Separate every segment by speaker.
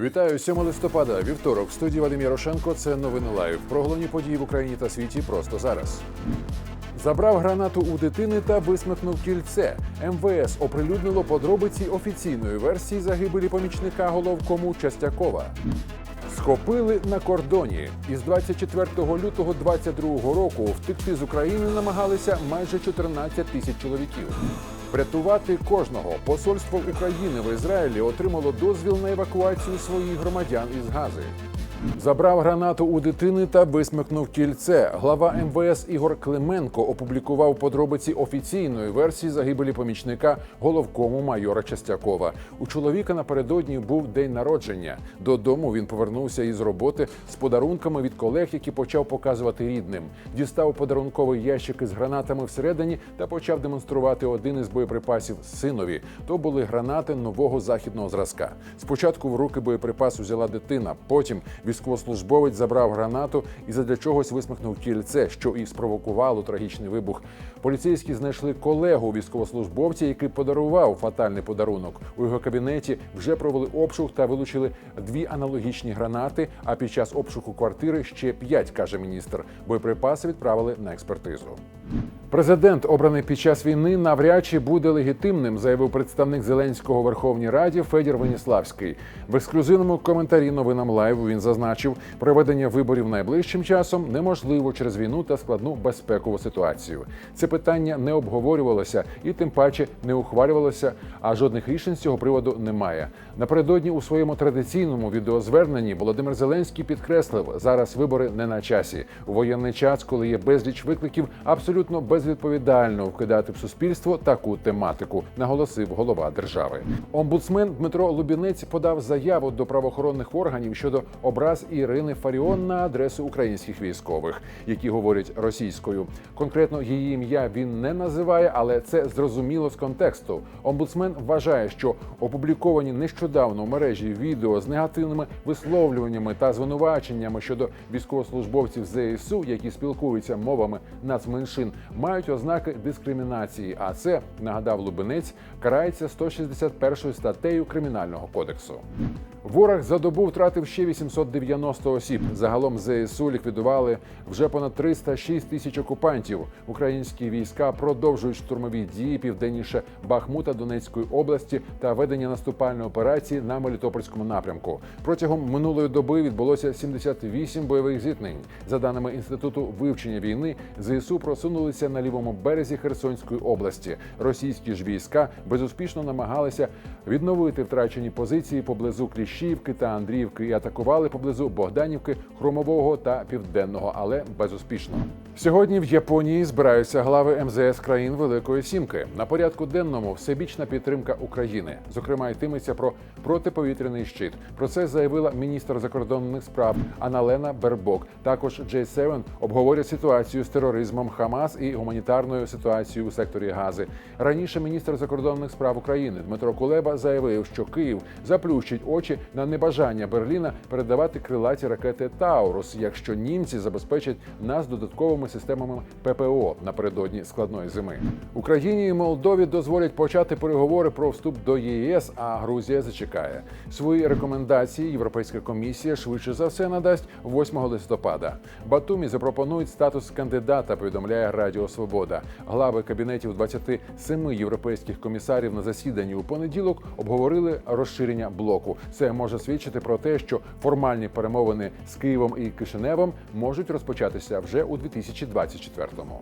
Speaker 1: Вітаю 7 листопада, вівторок. В студії Вадим Ярошенко. Це новини лайв. Про головні події в Україні та світі просто зараз. Забрав гранату у дитини та висмикнув кільце. МВС оприлюднило подробиці офіційної версії загибелі помічника головкому Частякова. Схопили на кордоні. Із 24 лютого 22 року втекти з України намагалися майже 14 тисяч чоловіків. Врятувати кожного посольство України в Ізраїлі отримало дозвіл на евакуацію своїх громадян із Гази. Забрав гранату у дитини та висмикнув кільце. Глава МВС Ігор Клименко опублікував подробиці офіційної версії загибелі помічника головкому майора Частякова. У чоловіка напередодні був день народження. Додому він повернувся із роботи з подарунками від колег, які почав показувати рідним. Дістав подарунковий ящик із гранатами всередині та почав демонструвати один із боєприпасів синові. То були гранати нового західного зразка. Спочатку в руки боєприпас взяла дитина, потім військовослужбовець забрав гранату і задля чогось висмикнув кільце, що і спровокувало трагічний вибух. Поліцейські знайшли колегу військовослужбовця, який подарував фатальний подарунок. У його кабінеті вже провели обшук та вилучили дві аналогічні гранати. А під час обшуку квартири ще п'ять, каже міністр. Боєприпаси відправили на експертизу. Президент, обраний під час війни, навряд чи буде легітимним, заявив представник Зеленського Верховній Раді Федір Веніславський. В ексклюзивному коментарі новинам лайв він зазначив, проведення виборів найближчим часом неможливо через війну та складну безпекову ситуацію. Це питання не обговорювалося і тим паче не ухвалювалося, а жодних рішень з цього приводу немає. Напередодні у своєму традиційному відеозверненні Володимир Зеленський підкреслив, зараз вибори не на часі. У воєнний час, коли є безліч викликів, абсолютно безвідповідально вкидати в суспільство таку тематику, наголосив голова держави. Омбудсмен Дмитро Лубінець подав заяву до правоохоронних органів щодо образ Ірини Фаріон на адресу українських військових, які говорять російською. Конкретно її ім'я він не називає, але це зрозуміло з контексту. Омбудсмен вважає, що опубліковані нещодавно в мережі відео з негативними висловлюваннями та звинуваченнями щодо військовослужбовців ЗСУ, які спілкуються мовами нацменшин, мають ознаки дискримінації. А це нагадав Лубенець, карається 161 статтею кримінального кодексу. Ворог за добу втратив ще 890 осіб. Загалом ЗСУ ліквідували вже понад 306 тисяч окупантів. Українські війська продовжують штурмові дії південніше Бахмута Донецької області та ведення наступальної операції на Мелітопольському напрямку. Протягом минулої доби відбулося 78 бойових зіткнень. За даними інституту вивчення війни, ЗСУ просунулися на лівому березі Херсонської області. Російські ж війська безуспішно намагалися відновити втрачені позиції поблизу Кліщівки та Андріївки і атакували поблизу Богданівки, Хромового та Південного, але безуспішно. Сьогодні в Японії збираються глави МЗС країн Великої Сімки. На порядку денному всебічна підтримка України. Зокрема, йтиметься про протиповітряний щит. Про це заявила міністр закордонних справ Аналена Бербок. Також J7 обговорять ситуацію з тероризмом Хамас і гуманітарною ситуацією у секторі Гази. Раніше міністр закордонних справ України Дмитро Кулеба заявив, що Київ заплющить очі на небажання Берліна передавати крилаті ракети Таурус, якщо німці забезпечать нас додатковими системами ППО напередодні складної зими. Україні і Молдові дозволять почати переговори про вступ до ЄС, а Грузія зачекає. Свої рекомендації Європейська комісія швидше за все надасть 8 листопада. Батумі запропонують статус кандидата. Повідомляє Радіо Свобода. Глави кабінетів 27 європейських комісарів на засіданні у понеділок обговорили розширення блоку. Це може свідчити про те, що формальні перемовини з Києвом і Кишиневом можуть розпочатися вже у 2024-му.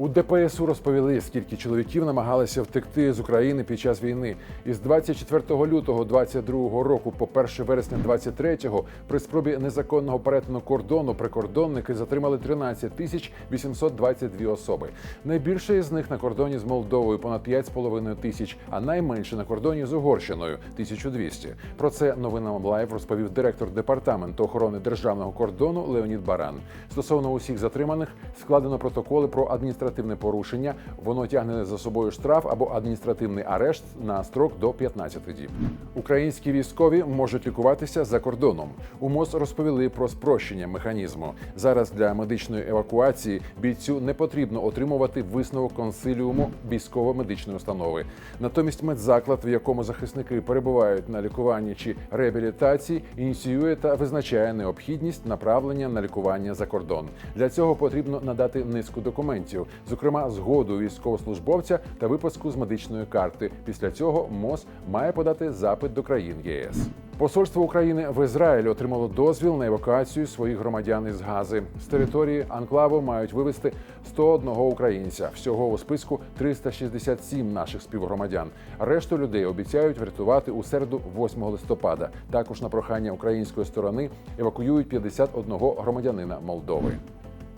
Speaker 1: У ДПСУ розповіли, скільки чоловіків намагалися втекти з України під час війни. Із 24 лютого 22 року по 1 вересня 23-го при спробі незаконного перетину кордону прикордонники затримали 13 тисяч 822 особи. Найбільше із них на кордоні з Молдовою понад 5,5 тисяч, а найменше на кордоні з Угорщиною 1200. Про це новинам лайв розповів директор департаменту охорони державного кордону Леонід Баран. Стосовно усіх затриманих складено протоколи про адміністративне адміністративне порушення, воно тягне за собою штраф або адміністративний арешт на строк до 15 діб. Українські військові можуть лікуватися за кордоном. У МОЗ розповіли про спрощення механізму. Зараз для медичної евакуації бійцю не потрібно отримувати висновок консиліуму військово-медичної установи. Натомість медзаклад, в якому захисники перебувають на лікуванні чи реабілітації, ініціює та визначає необхідність направлення на лікування за кордон. Для цього потрібно надати низку документів, зокрема згоду військовослужбовця та виписку з медичної карти. Після цього МОЗ має подати запит до країн ЄС. Посольство України в Ізраїлі отримало дозвіл на евакуацію своїх громадян із Гази. З території анклаву мають вивезти 101 українця. Всього у списку 367 наших співгромадян. Решту людей обіцяють врятувати у середу 8 листопада. Також на прохання української сторони евакуюють 51 громадянина Молдови.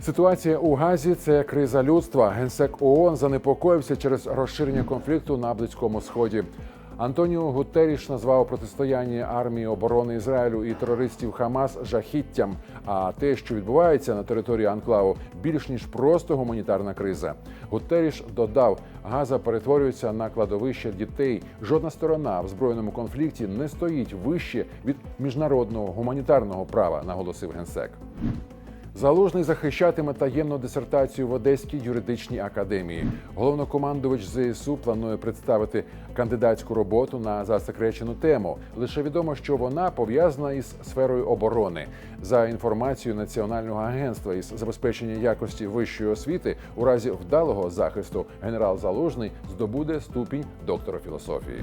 Speaker 1: Ситуація у Газі це криза людства. Генсек ООН занепокоївся через розширення конфлікту на Близькому Сході. Антоніо Гутеріш назвав протистояння армії оборони Ізраїлю і терористів Хамас жахіттям. А те, що відбувається на території анклаву, більш ніж просто гуманітарна криза. Гутеріш додав, Газа перетворюється на кладовище дітей. Жодна сторона в збройному конфлікті не стоїть вище від міжнародного гуманітарного права, наголосив генсек. Залужний захищатиме таємну дисертацію в Одеській юридичній академії. Головнокомандувач ЗСУ планує представити кандидатську роботу на засекречену тему. Лише відомо, що вона пов'язана із сферою оборони. За інформацією Національного агентства із забезпечення якості вищої освіти, у разі вдалого захисту генерал Залужний здобуде ступінь доктора філософії.